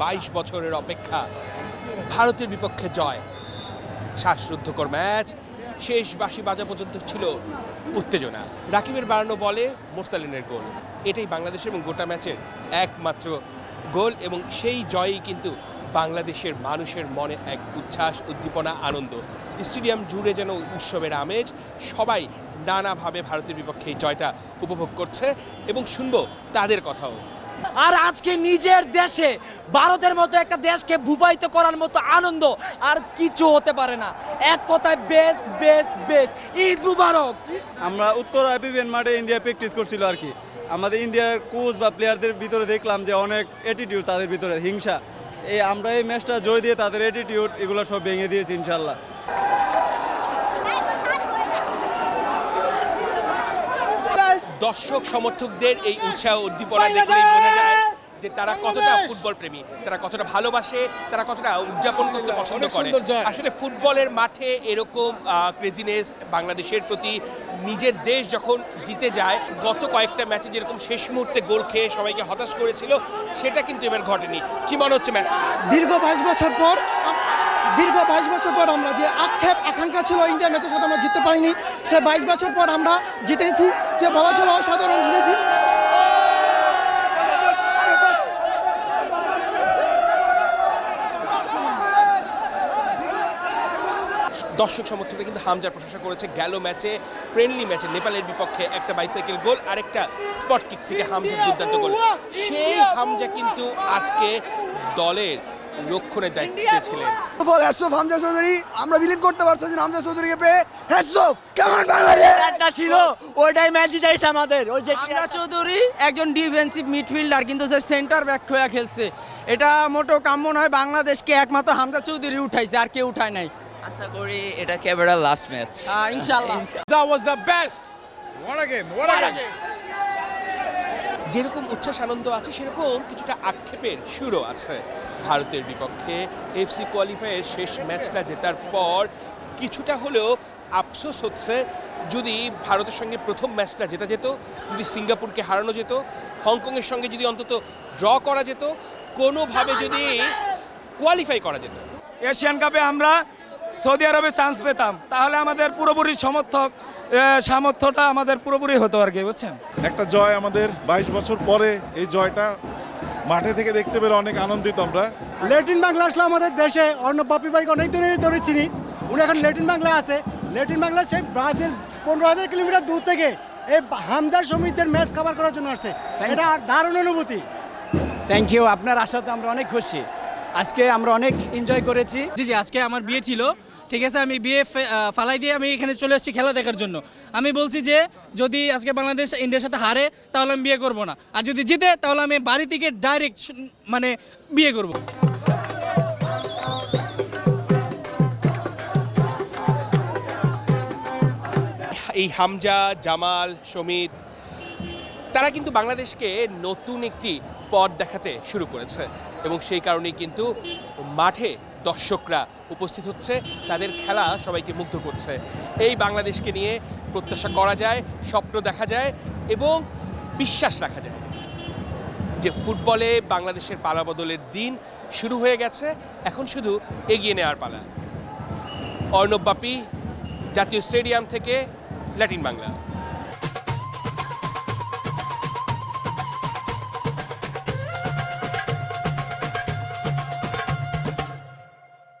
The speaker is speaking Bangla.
বাইশ বছরের অপেক্ষা ভারতের বিপক্ষে জয়। শ্বাসরুদ্ধকর ম্যাচ, শেষ বাঁশি বাজা পর্যন্ত ছিল উত্তেজনা। রাকিবের বাড়ানো বলে মোরসালিনের গোল। এটাই বাংলাদেশের এবং গোটা ম্যাচের একমাত্র গোল এবং সেই জয়ই কিন্তু বাংলাদেশের মানুষের মনে এক উচ্ছ্বাস, উদ্দীপনা, আনন্দ। স্টেডিয়াম জুড়ে যেন উৎসবের আমেজ, সবাই নানাভাবে ভারতের বিপক্ষে এই জয়টা উপভোগ করছে এবং শুনব তাদের কথাও। আর আজকে নিজের দেশে, ভারতের মতো একটা দেশকে ভূপায়িত করার মতো আনন্দ আর কিছু হতে পারে না। এক কথায় best best best Eid Mubarak! আমরা উত্তর আইপিবিএন মাঠে ইন্ডিয়া প্র্যাকটিস করছিল আর কি। আমাদের ইন্ডিয়ার কোচ বা প্লেয়ারদের ভিতরে দেখলাম যে অনেক অ্যাটিটিউড তাদের ভিতরে, হিংসা। এই আমরা এই ম্যাচটা জয় দিয়ে তাদের অ্যাটিটিউড এগুলো সব ভেঙে দিয়েছি ইনশাল্লাহ দর্শক সমর্থকদের এই উৎসাহ উদ্দীপনা দেখলেই বোঝা যায় যে তারা কতটা ফুটবল প্রেমী তারা কতটা ভালোবাসে তারা কতটা উদযাপন করতে পছন্দ করে। আসলে ফুটবলের মাঠে এরকম ক্রেজিনেস বাংলাদেশের প্রতি নিজের দেশ যখন জিতে যায় গত কয়েকটা ম্যাচে যেরকম শেষ মুহূর্তে গোল খেয়ে সবাইকে হতাশ করেছিল সেটা কিন্তু এবার ঘটেনি। কি মনে হচ্ছে ম্যাচ দীর্ঘ বাইশ বছর পর দীর্ঘ বাইশ বছর পর আমরা যে আক্ষেপ, আকাঙ্ক্ষা ছিল ইন্ডিয়া ম্যাচের সাথে আমরা জিততে পারিনি, সে বাইশ বছর পর আমরা জিতেছি। যে বলা ছিল অসাধারণ জিতেছি। দর্শক সমর্থকরা কিন্তু হামজার প্রশংসা করেছে, গেল ম্যাচে ফ্রেন্ডলি ম্যাচে নেপালের বিপক্ষে একটা বাইসাইকেল গোল আর একটা স্পট কিক থেকে হামজার দুর্দান্ত গোল সেই হামজা কিন্তু আজকে দলের রক্ষণের দায়িত্বে ছিলেন। For hats off Hamza Chowdhury আমরা বিলিভ করতে পারছি যে হামজা চৌধুরীকে পেয়ে হ্যাটস অফ কেমন বাংলাদেশ? একটা ছিল ওইটাই ম্যাচ জিতাইছে আমাদের ওই যে হামজা চৌধুরী একজন ডিফেন্সিভ মিডফিল্ডার কিন্তু সে সেন্টার ব্যাক হয়ে খেলছে। এটা মোটো কাম্য নয় বাংলাদেশকে একমাত্র হামজা চৌধুরী উঠাইছে আর কেউ উঠায় নাই। আশা করি এটা ক্যামেরা লাস্ট ম্যাচ ইনশাল্লাহ যেরকম উচ্ছ্বাস, আনন্দ আছে, সেরকম কিছুটা আক্ষেপের সুরও আছে। ভারতের বিপক্ষে এফসি কোয়ালিফায়ার শেষ ম্যাচটা জেতার পর কিছুটা হলেও আফসোস হচ্ছে, যদি ভারতের সঙ্গে প্রথম ম্যাচটা জেতা যেত, যদি সিঙ্গাপুরকে হারানো যেত, হংকংয়ের সঙ্গে যদি অন্তত ড্র করা যেত, কোনোভাবে যদি কোয়ালিফাই করা যেত। এশিয়ান কাপে আমরা সৌদি আরবে চান্স পেতাম, তাহলে আমাদের পুরোপুরি সমর্থক সামর্থ্যটা আমাদের পুরোপুরি হতো আর কি বুঝছেন? একটা জয় আমাদের বাইশ বছর পরে এই জয়টা মাঠে থেকে দেখতে পেরে অনেক আনন্দিত আমরা। লেটিন বাংলা আসলে আমাদের দেশে অন্য বাপি ভাইকে অনেক দিনের ধরে চিনি উনি এখন লেটিন বাংলা আছে। লেটিন বাংলা সেই ব্রাজিল পনেরো হাজার কিলোমিটার দূর থেকে এই হামজা সমিতির ম্যাচ কভার করার জন্য আসছে। এটা দারুণ অনুভূতি। থ্যাংক ইউ আপনার আশাতে আমরা অনেক খুশি। আজকে আমরা অনেক এনজয় করেছি। জি জি আজকে আমার বিয়ে ছিল। ঠিক আছে, আমি বিয়ে ফালাই দিয়ে আমি এখানে চলে এসেছি খেলা দেখার জন্য। আমি বলছি যে, যদি আজকে বাংলাদেশ ইন্ডিয়ার সাথে হারে, তাহলে আমি বিয়ে করব না। আর যদি জিতে, তাহলে আমি বাড়ি থেকে ডাইরেক্ট মানে বিয়ে করব। এই হামজা, জামাল, সমিত, তারা কিন্তু বাংলাদেশকে নতুন একটি পথ দেখাতে শুরু করেছে। এবং সেই কারণেই কিন্তু মাঠে দর্শকরা উপস্থিত হচ্ছে, তাদের খেলা সবাইকে মুগ্ধ করছে। এই বাংলাদেশকে নিয়ে প্রত্যাশা করা যায়, স্বপ্ন দেখা যায় এবং বিশ্বাস রাখা যায় যে ফুটবলে বাংলাদেশের পালাবদলের দিন শুরু হয়ে গেছে, এখন শুধু এগিয়ে নেওয়ার পালা। অর্ণব বাপি, জাতীয় স্টেডিয়াম থেকে, ল্যাটিন বাংলা।